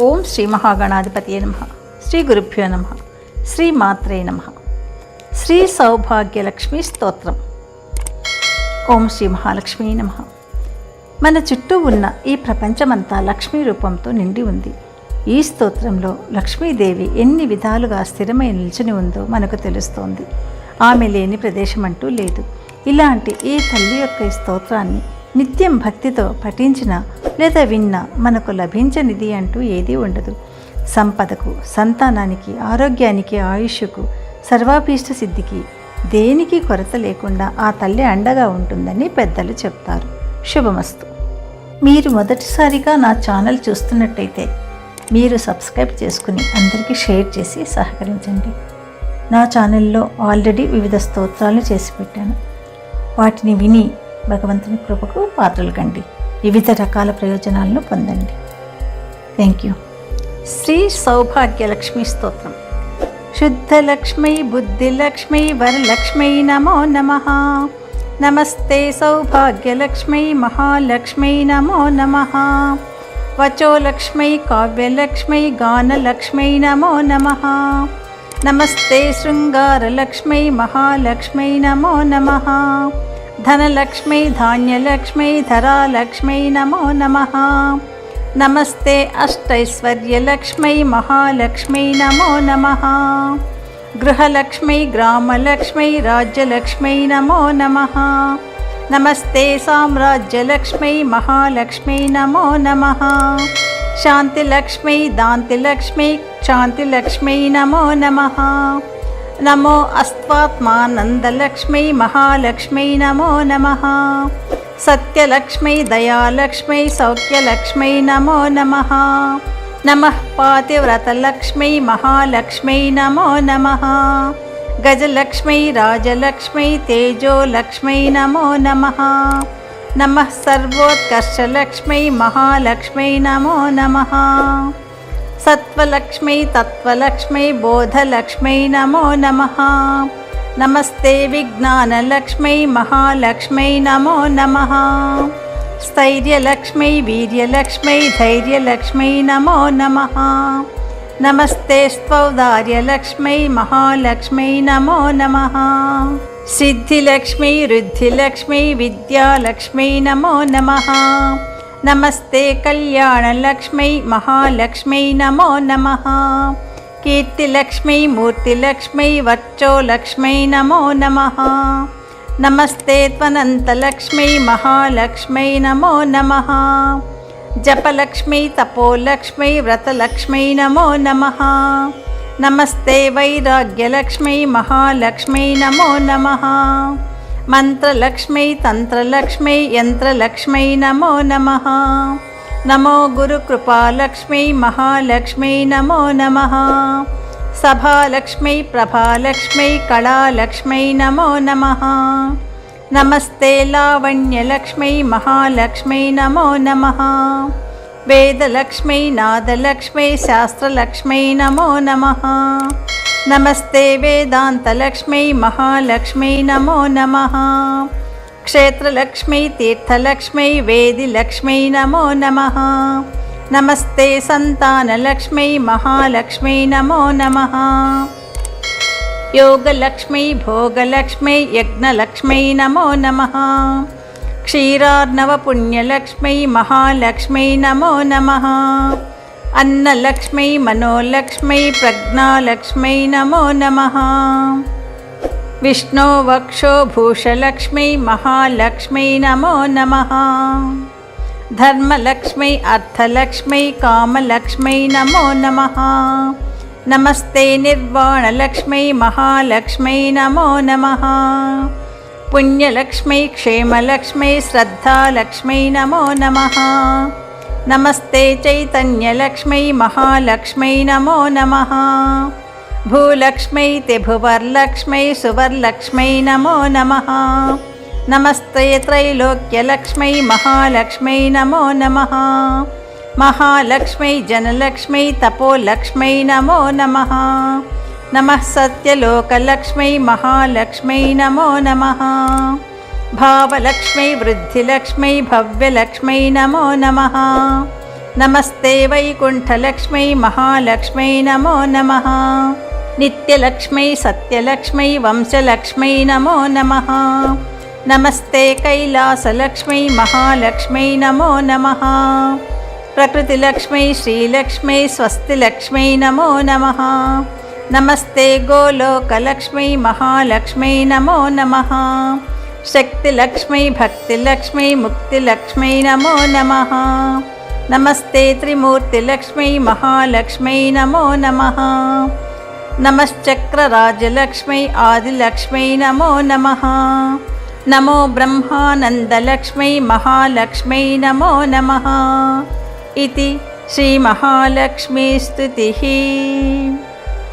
ఓం శ్రీ మహాగణాధిపతి నమ. శ్రీ గురుభ్యో నమ. శ్రీ మాత్రే నమ. శ్రీ సౌభాగ్యలక్ష్మి స్తోత్రం. ఓం శ్రీ మహాలక్ష్మీ నమ. మన చుట్టూ ఉన్న ఈ ప్రపంచమంతా లక్ష్మీ రూపంతో నిండి ఉంది. ఈ స్తోత్రంలో లక్ష్మీదేవి ఎన్ని విధాలుగా స్థిరమై నిల్చుని ఉందో మనకు తెలుస్తోంది. ఆమె లేని ప్రదేశం అంటూ లేదు. ఇలాంటి ఈ తల్లి యొక్క ఈ స్తోత్రాన్ని నిత్యం భక్తితో పఠించిన లేదా విన్నా మనకు లభించనిది అంటూ ఏదీ ఉండదు. సంపదకు సంతానానికి ఆరోగ్యానికి ఆయుష్కు సర్వాభీష్ట సిద్ధికి దేనికి కొరత లేకుండా ఆ తల్లి అండగా ఉంటుందని పెద్దలు చెప్తారు. శుభమస్తు. మీరు మొదటిసారిగా నా ఛానల్ చూస్తున్నట్టయితే మీరు సబ్స్క్రైబ్ చేసుకుని అందరికీ షేర్ చేసి సహకరించండి. నా ఛానల్లో ఆల్రెడీ వివిధ స్తోత్రాలు చేసి పెట్టాను. వాటిని విని భగవంతుని కృపకు పాత్రలు కండి. వివిధ రకాల ప్రయోజనాలను పొందండి. థ్యాంక్ యూ శ్రీ సౌభాగ్యలక్ష్మి స్తోత్రం. శుద్ధలక్ష్మి బుద్ధి లక్ష్మీ వరలక్ష్మీ నమో నమ. నమస్తే సౌభాగ్యలక్ష్మీ మహాలక్ష్మీ నమో నమ. వచోలక్ష్మీ కావ్యలక్ష్మీ గానలక్ష్మీ నమో నమ. నమస్తే శృంగారలక్ష్మీ మహాలక్ష్మీ నమో నమ. धनलक्ष्मी धान्यलक्ष्मी धरालक्ष्मी नमो नमः। नमस्ते अष्टैश्वर्यलक्ष्मी महालक्ष्मी नमो नमः। गृहलक्ष्मी ग्रामलक्ष्मी राज्यलक्ष्मी नमो नमः। नमस्ते साम्राज्यलक्ष्मी महालक्ष्मी नमो नमः। शान्तिलक्ष्मी दान्तिलक्ष्मी शान्तिलक्ष्मी नमो नमः। नमो अस्त्वात्मानन्दलक्ष्मी महालक्ष्मी नमो नमः। सत्यलक्ष्मी दयालक्ष्मै सौक्यलक्ष्मी नमो नमः। नमः पातिव्रतलक्ष्मी महालक्ष्मी नमो नमः। गजलक्ष्मी राजलक्ष्मी तेजोलक्ष्मी नमो नमः। नमः सर्वोत्कर्षष्टलक्ष्मी महालक्ष्मी नमो नमः। सत्त्वलक्ष्मी तत्त्वलक्ष्म्यै बोधलक्ष्मी नमो नमः। नमस्ते विज्ञानलक्ष्मी महालक्ष्मी नमो नमः। स्थैर्यलक्ष्मी वीर्यलक्ष्मी धैर्यलक्ष्मी नमो नमः। नमस्ते स्तौ धार्यलक्ष्मी नमो नमः। सिद्धिलक्ष्मी रुद्धिलक्ष्मी विद्यालक्ष्मी नमो नमः। నమస్తే కళ్యాణలక్ష్మీ మహాలక్ష్మీ నమో నమ. కీర్తిలక్ష్మీ మూర్తిలక్ష్మీ వర్చోలక్ష్మీ నమో నమ. నమస్తే త్వనంతలక్ష్మీ మహాలక్ష్మీ నమో నమ. జపలక్ష్మీ తపోలక్ష్మీ వ్రతలక్ష్మీ నమో నమ. నమస్తే వైరాగ్యలక్ష్మీ మహాలక్ష్మీ నమో నమ. మంత్రలక్ష్మై తంత్రలక్ష్మై యంత్రలక్ష్మై నమో నమ. నమో గురుకృపాలక్ష్మీ మహాలక్ష్మై నమో నమ. సభాలక్ష్మై ప్రభాలక్ష్మై కళాలక్ష్మై నమో నమ. నమస్తే లావణ్యలక్ష్మై మహాలక్ష్మై నమో నమ. వేదలక్ష్మై నాదలక్ష్మై శాస్త్రలక్ష్మై నమో నమ. నమస్తే వేదాంతలక్ష్మై మహాలక్ష్మై నమో నమ. క్షేత్రలక్ష్మై తీర్థలక్ష్మై వేదిలక్ష్మై నమో నమ. నమస్తే సంతానలక్ష్మై మహాలక్ష్మై నమో నమ. యోగలక్ష్మై భోగలక్ష్మై యజ్ఞలక్ష్మై నమో నమ. क्षीरार्णवपुण्यलक्ष्मै महालक्ष्मै नमो नमः अन्नलक्ष्मै मनोलक्ष्मै प्रज्ञालक्ष्मै नमो नमः विष्णो वक्षोभूषलक्ष्मै महालक्ष्मै नमो नमः धर्मलक्ष्मै अर्थलक्ष्मै कामलक्ष्मै नमो नमः नमस्ते निर्वाणलक्ष्मै महालक्ष्मै नमो नमः पुण्यलक्ष्मै क्षेमलक्ष्मै श्रद्धालक्ष्मै नमो नमः। नमस्ते चैतन्यलक्ष्मै महालक्ष्मै नमो नमः। भूलक्ष्मी त्रिभुवरलक्ष्मी सुवर्लक्ष्मै नमो नमः। नमस्ते त्रैलोक्यलक्ष्मै महालक्ष्मै नमो नमः। महालक्ष्मै जनलक्ष्मै तपोलक्ष्मै नमो नमः। నమః సత్యలోకలక్ష్మై మహాలక్ష్మై నమో నమః భావలక్ష్మై వృద్ధిలక్ష్మై భవ్యలక్ష్మై నమో నమః నమస్తే వైకుంఠలక్ష్మై మహాలక్ష్మై నమో నమః నిత్యలక్ష్మై సత్యలక్ష్మై వంశలక్ష్మై నమో నమః నమస్తే కైలాసలక్ష్మై మహాలక్ష్మై నమో నమః ప్రకృతిలక్ష్మై శ్రీలక్ష్మై స్వస్తిలక్ష్మై నమో నమః నమస్తే గోలోకలక్ష్మై మహాలక్ష్మై నమో నమ. శక్తిలక్ష్మై భక్తిలక్ష్మై ముక్తిలక్ష్మై నమో నమ. నమస్తే త్రిమూర్తిలక్ష్మై మహాలక్ష్మై నమో నమ. నమశ్చక్రరాజలక్ష్మై ఆదిలక్ష్మై నమో నమ. నమో బ్రహ్మానందలక్ష్మై మహాలక్ష్మై నమో నమ. ఇది శ్రీమహాలక్ష్మీ స్తుతిः.